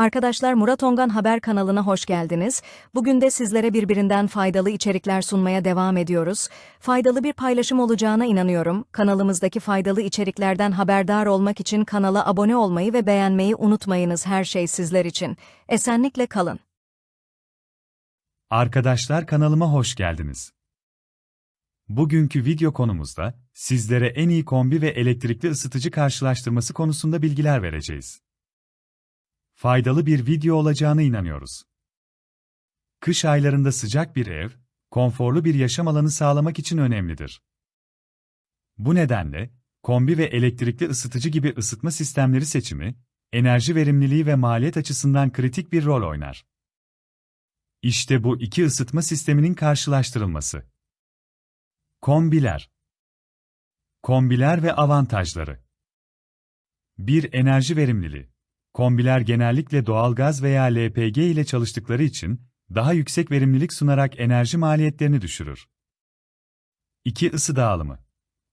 Arkadaşlar Murat Ongan Haber kanalına hoş geldiniz. Bugün de sizlere birbirinden faydalı içerikler sunmaya devam ediyoruz. Faydalı bir paylaşım olacağına inanıyorum. Kanalımızdaki faydalı içeriklerden haberdar olmak için kanala abone olmayı ve beğenmeyi unutmayınız her şey sizler için. Esenlikle kalın. Arkadaşlar kanalıma hoş geldiniz. Bugünkü video konumuzda sizlere en iyi kombi ve elektrikli ısıtıcı karşılaştırması konusunda bilgiler vereceğiz. Faydalı bir video olacağına inanıyoruz. Kış aylarında sıcak bir ev, konforlu bir yaşam alanı sağlamak için önemlidir. Bu nedenle, kombi ve elektrikli ısıtıcı gibi ısıtma sistemleri seçimi, enerji verimliliği ve maliyet açısından kritik bir rol oynar. İşte bu iki ısıtma sisteminin karşılaştırılması. Kombiler Kombiler ve avantajları 1. Enerji verimliliği Kombiler genellikle doğalgaz veya LPG ile çalıştıkları için daha yüksek verimlilik sunarak enerji maliyetlerini düşürür. 2. Isı dağılımı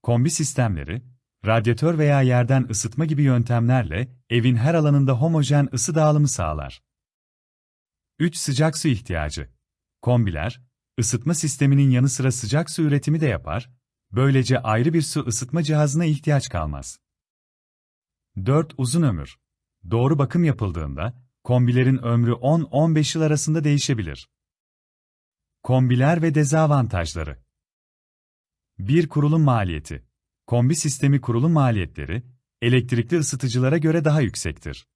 Kombi sistemleri, radyatör veya yerden ısıtma gibi yöntemlerle evin her alanında homojen ısı dağılımı sağlar. 3. Sıcak su ihtiyacı. Kombiler, ısıtma sisteminin yanı sıra sıcak su üretimi de yapar, böylece ayrı bir su ısıtma cihazına ihtiyaç kalmaz. 4. Uzun ömür. Doğru bakım yapıldığında, kombilerin ömrü 10-15 yıl arasında değişebilir. Kombiler ve dezavantajları 1. Kurulum maliyeti. Kombi sistemi kurulum maliyetleri, elektrikli ısıtıcılara göre daha yüksektir.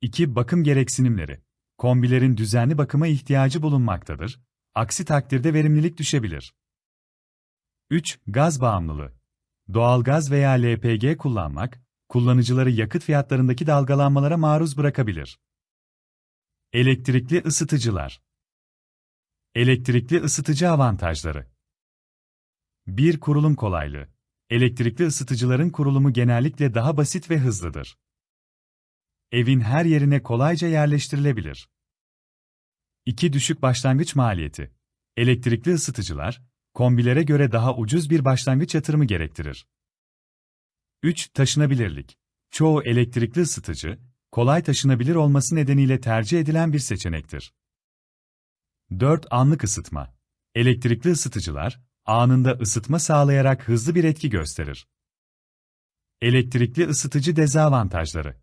2. Bakım gereksinimleri. Kombilerin düzenli bakıma ihtiyacı bulunmaktadır, aksi takdirde verimlilik düşebilir. 3. Gaz bağımlılığı. Doğalgaz veya LPG kullanmak, kullanıcıları yakıt fiyatlarındaki dalgalanmalara maruz bırakabilir. Elektrikli ısıtıcılar. Elektrikli ısıtıcı avantajları. 1. Kurulum kolaylığı. Elektrikli ısıtıcıların kurulumu genellikle daha basit ve hızlıdır. Evin her yerine kolayca yerleştirilebilir. 2. Düşük başlangıç maliyeti. Elektrikli ısıtıcılar, kombilere göre daha ucuz bir başlangıç yatırımı gerektirir. 3. Taşınabilirlik. Çoğu elektrikli ısıtıcı, kolay taşınabilir olması nedeniyle tercih edilen bir seçenektir. 4. Anlık ısıtma. Elektrikli ısıtıcılar, anında ısıtma sağlayarak hızlı bir etki gösterir. Elektrikli ısıtıcı dezavantajları.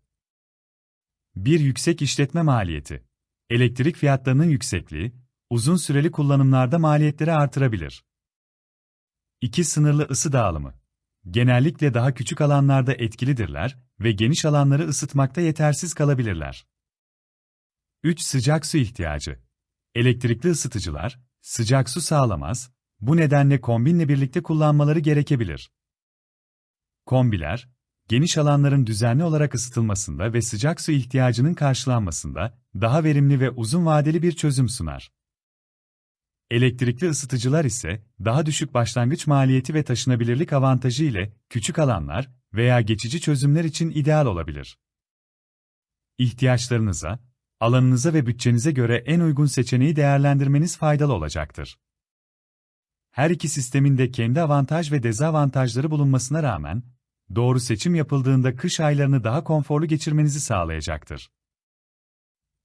1. Yüksek işletme maliyeti. Elektrik fiyatlarının yüksekliği, uzun süreli kullanımlarda maliyetleri artırabilir. 2. Sınırlı ısı dağılımı. Genellikle daha küçük alanlarda etkilidirler ve geniş alanları ısıtmakta yetersiz kalabilirler. 3. Sıcak su ihtiyacı. Elektrikli ısıtıcılar, sıcak su sağlamaz, bu nedenle kombinle birlikte kullanmaları gerekebilir. Kombiler, geniş alanların düzenli olarak ısıtılmasında ve sıcak su ihtiyacının karşılanmasında daha verimli ve uzun vadeli bir çözüm sunar. Elektrikli ısıtıcılar ise daha düşük başlangıç maliyeti ve taşınabilirlik avantajı ile küçük alanlar veya geçici çözümler için ideal olabilir. İhtiyaçlarınıza, alanınıza ve bütçenize göre en uygun seçeneği değerlendirmeniz faydalı olacaktır. Her iki sistemin de kendi avantaj ve dezavantajları bulunmasına rağmen, doğru seçim yapıldığında kış aylarını daha konforlu geçirmenizi sağlayacaktır.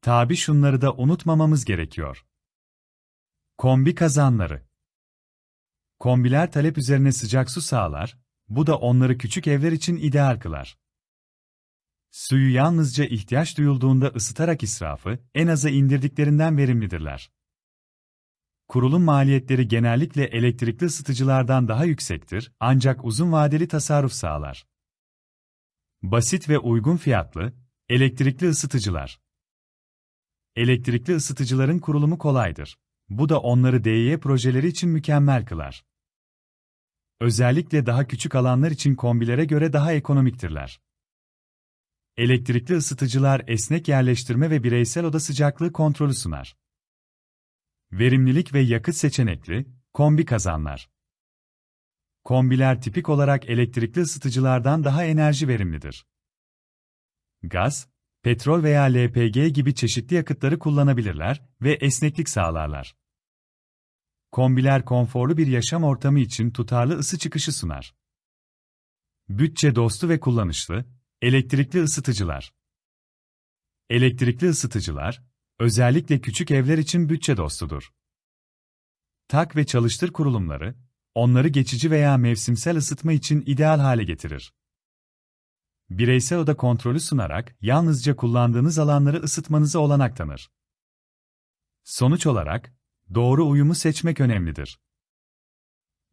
Tabi şunları da unutmamamız gerekiyor. Kombi kazanları. Kombiler talep üzerine sıcak su sağlar, bu da onları küçük evler için ideal kılar. Suyu yalnızca ihtiyaç duyulduğunda ısıtarak israfı en aza indirdiklerinden verimlidirler. Kurulum maliyetleri genellikle elektrikli ısıtıcılardan daha yüksektir ancak uzun vadeli tasarruf sağlar. Basit ve uygun fiyatlı, elektrikli ısıtıcılar. Elektrikli ısıtıcıların kurulumu kolaydır. Bu da onları DIY projeleri için mükemmel kılar. Özellikle daha küçük alanlar için kombilere göre daha ekonomiktirler. Elektrikli ısıtıcılar esnek yerleştirme ve bireysel oda sıcaklığı kontrolü sunar. Verimlilik ve yakıt seçenekli, kombi kazanlar. Kombiler tipik olarak elektrikli ısıtıcılardan daha enerji verimlidir. Gaz, petrol veya LPG gibi çeşitli yakıtları kullanabilirler ve esneklik sağlarlar. Kombiler konforlu bir yaşam ortamı için tutarlı ısı çıkışı sunar. Bütçe dostu ve kullanışlı, elektrikli ısıtıcılar. Elektrikli ısıtıcılar, özellikle küçük evler için bütçe dostudur. Tak ve çalıştır kurulumları, onları geçici veya mevsimsel ısıtma için ideal hale getirir. Bireysel oda kontrolü sunarak yalnızca kullandığınız alanları ısıtmanıza olanak tanır. Sonuç olarak, doğru uyumu seçmek önemlidir.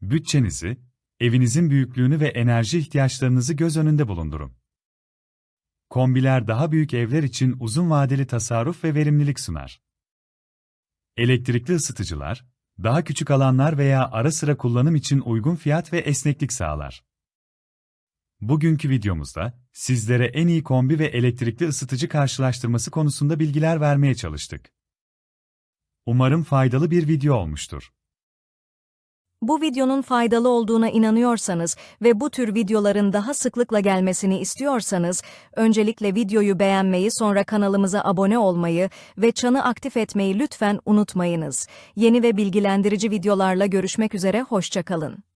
Bütçenizi, evinizin büyüklüğünü ve enerji ihtiyaçlarınızı göz önünde bulundurun. Kombiler daha büyük evler için uzun vadeli tasarruf ve verimlilik sunar. Elektrikli ısıtıcılar, daha küçük alanlar veya ara sıra kullanım için uygun fiyat ve esneklik sağlar. Bugünkü videomuzda sizlere en iyi kombi ve elektrikli ısıtıcı karşılaştırması konusunda bilgiler vermeye çalıştık. Umarım faydalı bir video olmuştur. Bu videonun faydalı olduğuna inanıyorsanız ve bu tür videoların daha sıklıkla gelmesini istiyorsanız, öncelikle videoyu beğenmeyi sonra kanalımıza abone olmayı ve çanı aktif etmeyi lütfen unutmayınız. Yeni ve bilgilendirici videolarla görüşmek üzere, hoşçakalın.